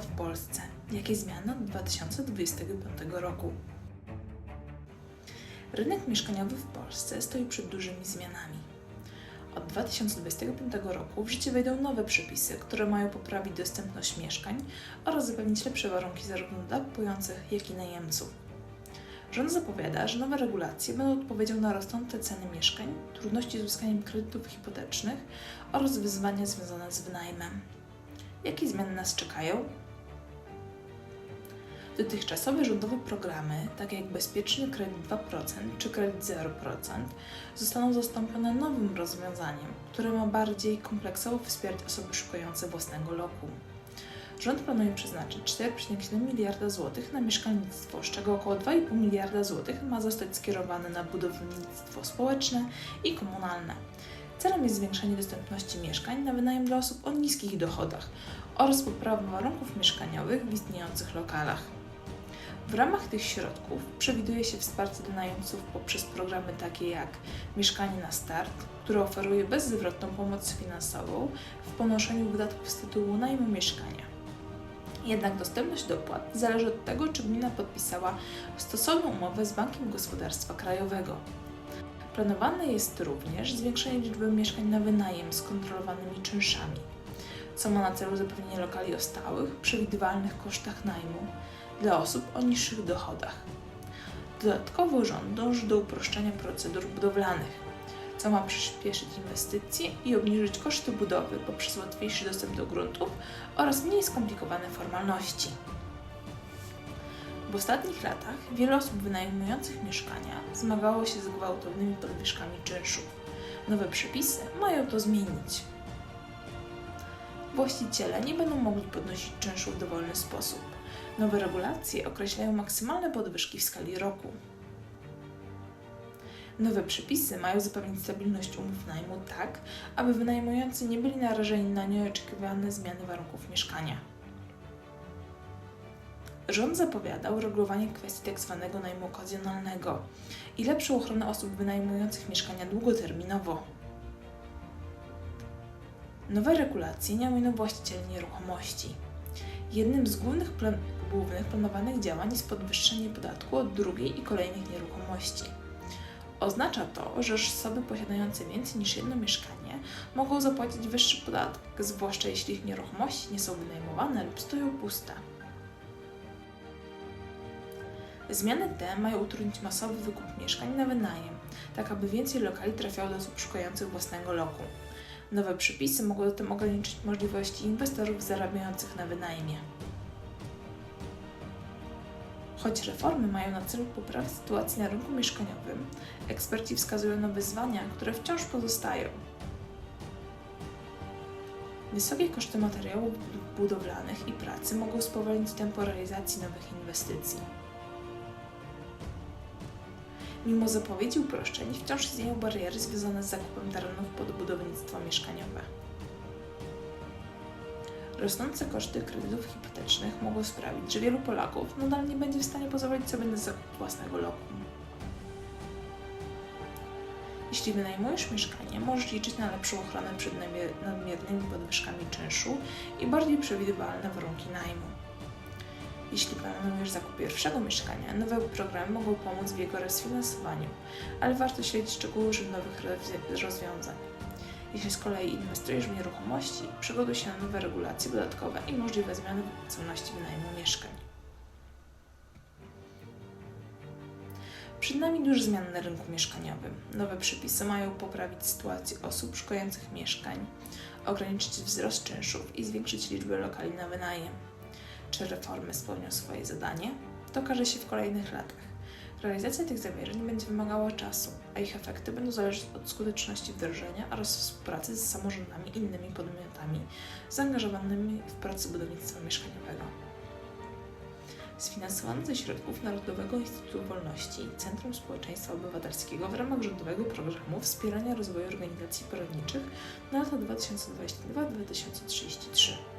W Polsce. Jakie zmiany od 2025 roku? Rynek mieszkaniowy w Polsce stoi przed dużymi zmianami. Od 2025 roku w życie wejdą nowe przepisy, które mają poprawić dostępność mieszkań oraz zapewnić lepsze warunki zarówno dla kupujących, jak i najemców. Rząd zapowiada, że nowe regulacje będą odpowiedzią na rosnące ceny mieszkań, trudności z uzyskaniem kredytów hipotecznych oraz wyzwania związane z wynajmem. Jakie zmiany nas czekają? Dotychczasowe rządowe programy, takie jak Bezpieczny Kredyt 2% czy Kredyt 0%, zostaną zastąpione nowym rozwiązaniem, które ma bardziej kompleksowo wspierać osoby szukające własnego lokum. Rząd planuje przeznaczyć 4,7 miliarda złotych na mieszkalnictwo, z czego około 2,5 miliarda złotych ma zostać skierowane na budownictwo społeczne i komunalne. Celem jest zwiększenie dostępności mieszkań na wynajem dla osób o niskich dochodach oraz poprawa warunków mieszkaniowych w istniejących lokalach. W ramach tych środków przewiduje się wsparcie dla najemców poprzez programy takie jak Mieszkanie na Start, które oferuje bezzwrotną pomoc finansową w ponoszeniu wydatków z tytułu najmu mieszkania. Jednak dostępność dopłat zależy od tego, czy gmina podpisała stosowną umowę z Bankiem Gospodarstwa Krajowego. Planowane jest również zwiększenie liczby mieszkań na wynajem z kontrolowanymi czynszami, co ma na celu zapewnienie lokali o stałych, przewidywalnych kosztach najmu dla osób o niższych dochodach. Dodatkowo rząd dąży do uproszczenia procedur budowlanych, co ma przyspieszyć inwestycje i obniżyć koszty budowy poprzez łatwiejszy dostęp do gruntów oraz mniej skomplikowane formalności. W ostatnich latach wiele osób wynajmujących mieszkania zmagało się z gwałtownymi podwyżkami czynszów. Nowe przepisy mają to zmienić. Właściciele nie będą mogli podnosić czynszu w dowolny sposób. Nowe regulacje określają maksymalne podwyżki w skali roku. Nowe przepisy mają zapewnić stabilność umów najmu tak, aby wynajmujący nie byli narażeni na nieoczekiwane zmiany warunków mieszkania. Rząd zapowiada uregulowanie kwestii tzw. najmu okazjonalnego i lepszą ochronę osób wynajmujących mieszkania długoterminowo. Nowe regulacje nie ominą właścicieli nieruchomości. Jednym z głównych, plan- głównych planowanych działań jest podwyższenie podatku od drugiej i kolejnych nieruchomości. Oznacza to, że osoby posiadające więcej niż jedno mieszkanie mogą zapłacić wyższy podatek, zwłaszcza jeśli ich nieruchomości nie są wynajmowane lub stoją puste. Zmiany te mają utrudnić masowy wykup mieszkań na wynajem, tak aby więcej lokali trafiało do osób szukających własnego lokum. Nowe przepisy mogą zatem ograniczyć możliwości inwestorów zarabiających na wynajmie. Choć reformy mają na celu poprawę sytuacji na rynku mieszkaniowym, eksperci wskazują na wyzwania, które wciąż pozostają. Wysokie koszty materiałów budowlanych i pracy mogą spowolnić tempo realizacji nowych inwestycji. Mimo zapowiedzi uproszczeń, wciąż istnieją bariery związane z zakupem terenów pod budownictwo mieszkaniowe. Rosnące koszty kredytów hipotecznych mogą sprawić, że wielu Polaków nadal nie będzie w stanie pozwolić sobie na zakup własnego lokum. Jeśli wynajmujesz mieszkanie, możesz liczyć na lepszą ochronę przed nadmier- nadmiernymi podwyżkami czynszu i bardziej przewidywalne warunki najmu. Jeśli planujesz zakup pierwszego mieszkania, nowe programy mogą pomóc w jego rozfinansowaniu, ale warto śledzić szczegóły nowych rozwiązań. Jeśli z kolei inwestujesz w nieruchomości, przygotuj się na nowe regulacje podatkowe i możliwe zmiany w opłacalności wynajmu mieszkań. Przed nami duże zmiany na rynku mieszkaniowym. Nowe przepisy mają poprawić sytuację osób szukających mieszkań, ograniczyć wzrost czynszów i zwiększyć liczbę lokali na wynajem. Czy reformy spełnią swoje zadanie? To okaże się w kolejnych latach. Realizacja tych zamierzeń będzie wymagała czasu, a ich efekty będą zależeć od skuteczności wdrożenia oraz współpracy z samorządami i innymi podmiotami zaangażowanymi w pracę budownictwa mieszkaniowego. Sfinansowano ze środków Narodowego Instytutu Wolności Centrum Społeczeństwa Obywatelskiego w ramach rządowego programu wspierania rozwoju organizacji poradniczych na lata 2022-2033.